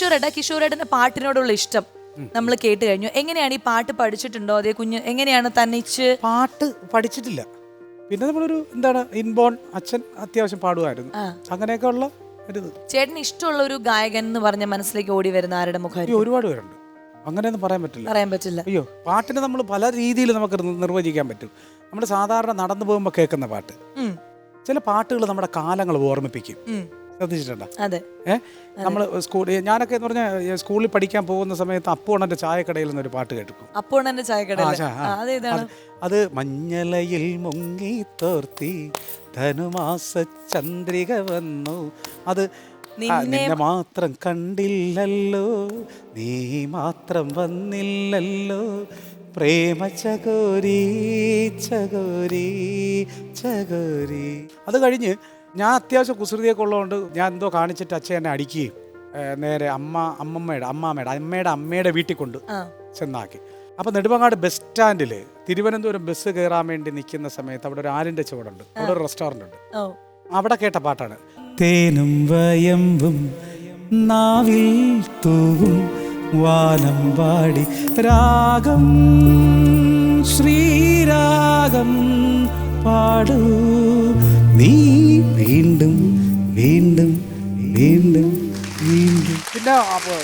കിഷോറേട്ടാ കിഷോറേട്ടന്റെ പാട്ടിനോടുള്ള ഇഷ്ടം നമ്മൾ കേട്ട് കഴിഞ്ഞു. എങ്ങനെയാണ് ഈ പാട്ട് പഠിച്ചിട്ടുണ്ടോ? അതേ കുഞ്ഞ് എങ്ങനെയാണ് തന്നിച്ച് പാട്ട് പഠിച്ചിട്ടില്ല. പിന്നെ നമ്മളൊരു എന്താണ് ഇൻബോൺ അച്ഛൻ അത്യാവശ്യം പാടുമായിരുന്നു. അങ്ങനെയൊക്കെ ഉള്ള ചേട്ടന് ഇഷ്ടമുള്ള ഒരു ഗായകൻ എന്ന് പറഞ്ഞ മനസ്സിലേക്ക് ഓടി വരുന്ന ആരുടെ മുഖം ഒരുപാട് പേരുണ്ട്. അങ്ങനെയൊന്നും പറയാൻ പറ്റില്ല. പറയാൻ പറ്റില്ല. അയ്യോ പാട്ടിനെ നമ്മൾ പല രീതിയിൽ നമുക്ക് നിർവചിക്കാൻ പറ്റും. നമ്മൾ സാധാരണ നടന്നു പോകുമ്പോൾ കേൾക്കുന്ന പാട്ട്. ചില പാട്ടുകൾ നമ്മുടെ കാലങ്ങൾ ഓർമ്മിപ്പിക്കും. ശ്രദ്ധിച്ചിട്ടുണ്ടോ? അതെ. ഏഹ് നമ്മൾ സ്കൂളിൽ ഞാനൊക്കെ എന്ന് പറഞ്ഞാൽ സ്കൂളിൽ പഠിക്കാൻ പോകുന്ന സമയത്ത് അപ്പൂണന്റെ ചായക്കടയിൽ നിന്നൊരു പാട്ട് കേട്ടു അപ്പൂണന്റെ ചായക്കട അത് മഞ്ഞലയിൽ മുങ്ങി തോർത്തി ധനുമാസ ചന്ദ്രിക വന്നു. അത് നിന്നെ മാത്രം കണ്ടില്ലല്ലോ നീ മാത്രം വന്നില്ലല്ലോ. പ്രേമ ചകോരി ചകോരി ചകോരി. അത് കഴിഞ്ഞ് ഞാൻ അത്യാവശ്യം കുസൃതിയൊക്കെ ഉള്ളതുകൊണ്ട് ഞാൻ എന്തോ കാണിച്ചിട്ട് അച്ഛൻ എന്നെ അടിക്കുകയും നേരെ അമ്മ അമ്മമ്മയുടെ അമ്മാമ്മയുടെ അമ്മയുടെ അമ്മയുടെ വീട്ടിൽ കൊണ്ട് ചെന്നാക്കി. അപ്പോൾ നെടുമങ്ങാട് ബസ് സ്റ്റാൻഡിൽ തിരുവനന്തപുരം ബസ് കയറാൻ വേണ്ടി നിൽക്കുന്ന സമയത്ത് അവിടെ ഒരു ആലിന്റെ ചുവടുണ്ട്. അവിടെ ഒരു റെസ്റ്റോറന്റ് ഉണ്ട്. ഓ. അവിടെ കേട്ട പാട്ടാണ്. തേനും വയമ്പും നാവിൽ തൂവും വാനം പാടി രാഗം ശ്രീരാഗം പാടൂ. നീ വീണ്ടും വീണ്ടും വീണ്ടും വീണ്ടും. പിന്നെ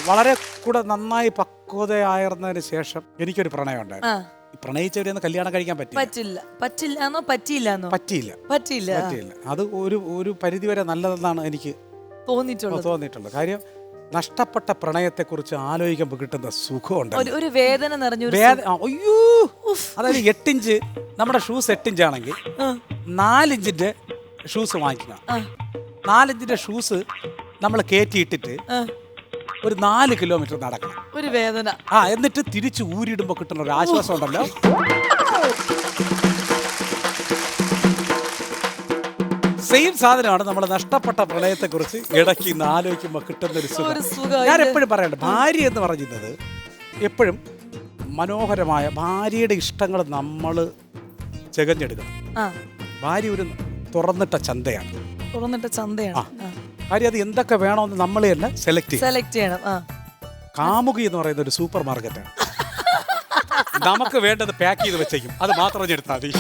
വളരെ കൂടെ നന്നായി പക്വതയായിരുന്നതിന് ശേഷം എനിക്കൊരു പ്രണയം ഉണ്ടായിരുന്നു. പ്രണയിച്ചവരെയൊന്നും കല്യാണം കഴിക്കാൻ പറ്റില്ല പറ്റില്ല. പറ്റില്ല പറ്റില്ല പറ്റിയില്ല. എന്നോ പറ്റിയില്ല. പറ്റിയില്ല. പറ്റിയില്ല അത് ഒരു ഒരു പരിധി വരെ നല്ലതെന്നാണ് എനിക്ക് തോന്നിയിട്ടുള്ളത്. തോന്നിയിട്ടുള്ളത്. കാര്യം നഷ്ടപ്പെട്ട പ്രണയത്തെക്കുറിച്ച് ആലോചിക്കുമ്പോൾ കിട്ടുന്ന സുഖമുണ്ട് ഒരു ഒരു വേദന നിറഞ്ഞു അയ്യോ! അതായത് എട്ടിഞ്ച് നമ്മുടെ ഷൂസ് എട്ടിഞ്ച് ആണെങ്കിൽ ആ, നാലിഞ്ചിന്റെ ഷൂസ് വാങ്ങിക്കുക. നാലഞ്ചിന്റെ ഷൂസ് നമ്മൾ കയറ്റിയിട്ടിട്ട് ഒരു നാല് കിലോമീറ്റർ നടക്കണം. ഒരു വേദന. ആ എന്നിട്ട് തിരിച്ച് ഊരിടുമ്പോ കിട്ടുന്ന ഒരു ആശ്വാസം ഉണ്ടല്ലോ. സെയിം സാധനമാണ് നമ്മൾ നഷ്ടപ്പെട്ട പ്രളയത്തെ കുറിച്ച് ഇടയ്ക്ക് ഇന്ന് ആലോചിക്കുമ്പോൾ കിട്ടുന്ന ഒരു സുഖം. ഞാൻ എപ്പോഴും പറയണ്ട ഭാര്യ എന്ന് പറയുന്നത് എപ്പോഴും മനോഹരമായ ഭാര്യയുടെ ഇഷ്ടങ്ങൾ നമ്മൾ ചെകഞ്ഞെടുക്കണം. ഭാര്യ ഒരു തുറന്നിട്ട ചന്തയാണ്. തുറന്നിട്ട ചന്തയാണ്. കാര്യം അത് എന്തൊക്കെ വേണമെന്ന് തന്നെ സെലക്ട് ചെയ്യും സെലക്ട് ചെയ്യണം. ആ. കാമുകി എന്ന് പറയുന്ന ഒരു സൂപ്പർ മാർക്കറ്റാണ് നമുക്ക് വേണ്ടത് പാക്ക് ചെയ്ത് വെച്ചേക്കും. അത് മാത്രം എടുത്താൽ മതി.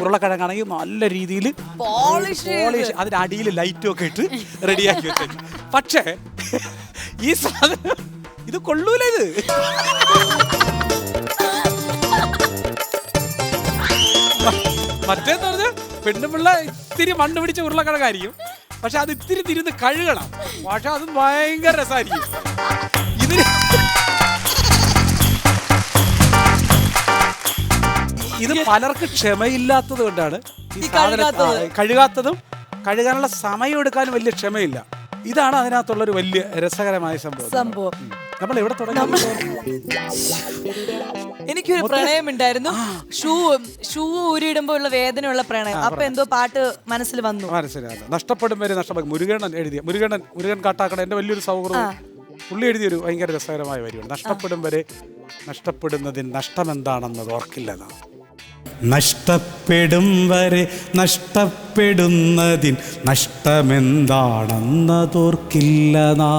ഉരുളക്കിഴങ്ങാണെങ്കിൽ നല്ല രീതിയിൽ പോളിഷ് പോളിഷ് അതിന് അടിയിൽ ലൈറ്റും ഒക്കെ ഇട്ട് റെഡിയാക്കി വെച്ചേക്കും. പക്ഷേ ഈ സാധനം ഇത് കൊള്ളൂല ഇത്. മറ്റേന്ന് പറഞ്ഞാൽ പെണ്ണുപിള്ള ഇത്തിരി മണ്ണ് പിടിച്ച ഉരുളക്കിഴങ്ങായിരിക്കും. പക്ഷെ അത് ഇത്തിരി തിരുന്ന് കഴുകണം. പക്ഷെ അത് ഭയങ്കര രസമായിരിക്കും ഇതിന് ഇത് പലർക്ക് ക്ഷമയില്ലാത്തത് കൊണ്ടാണ് ഈ സാധനം കഴുകാത്തതും. കഴുകാനുള്ള സമയം എടുക്കാനും വലിയ ക്ഷമയില്ല. ഇതാണ് അതിനകത്തുള്ള ഒരു വലിയ രസകരമായ സംഭവം. സംഭവം. നമ്മൾ എവിടെ തുടങ്ങി എനിക്കൊരു പ്രണയം ഉണ്ടായിരുന്നു. ഷൂ ഷൂ ഊരിയിടുമ്പോ ഉള്ള വേദനയുള്ള പ്രണയം. അപ്പൊ എന്തോ പാട്ട് മനസ്സിൽ വന്നു. മനസ്സിലായത് നഷ്ടപ്പെടും വരെ നഷ്ടപ്പെടും. മുരുകണ്ണൻ എഴുതിയ മുരുകണ്ണൻ മുരുകൻ കാട്ടാക്കട എന്റെ വലിയൊരു സൗഹൃദം. പുള്ളി എഴുതിയൊരു ഭയങ്കര രസകരമായ വരിയാണ്. നഷ്ടപ്പെടും വരെ നഷ്ടപ്പെടുന്നതിന് നഷ്ടമെന്താണെന്നത് ഓർക്കില്ലതാണ് നഷ്ടപ്പെടും വരെ നഷ്ടപ്പെടുന്നതിൻ നഷ്ടമെന്താണെന്നതോർക്കില്ല നാ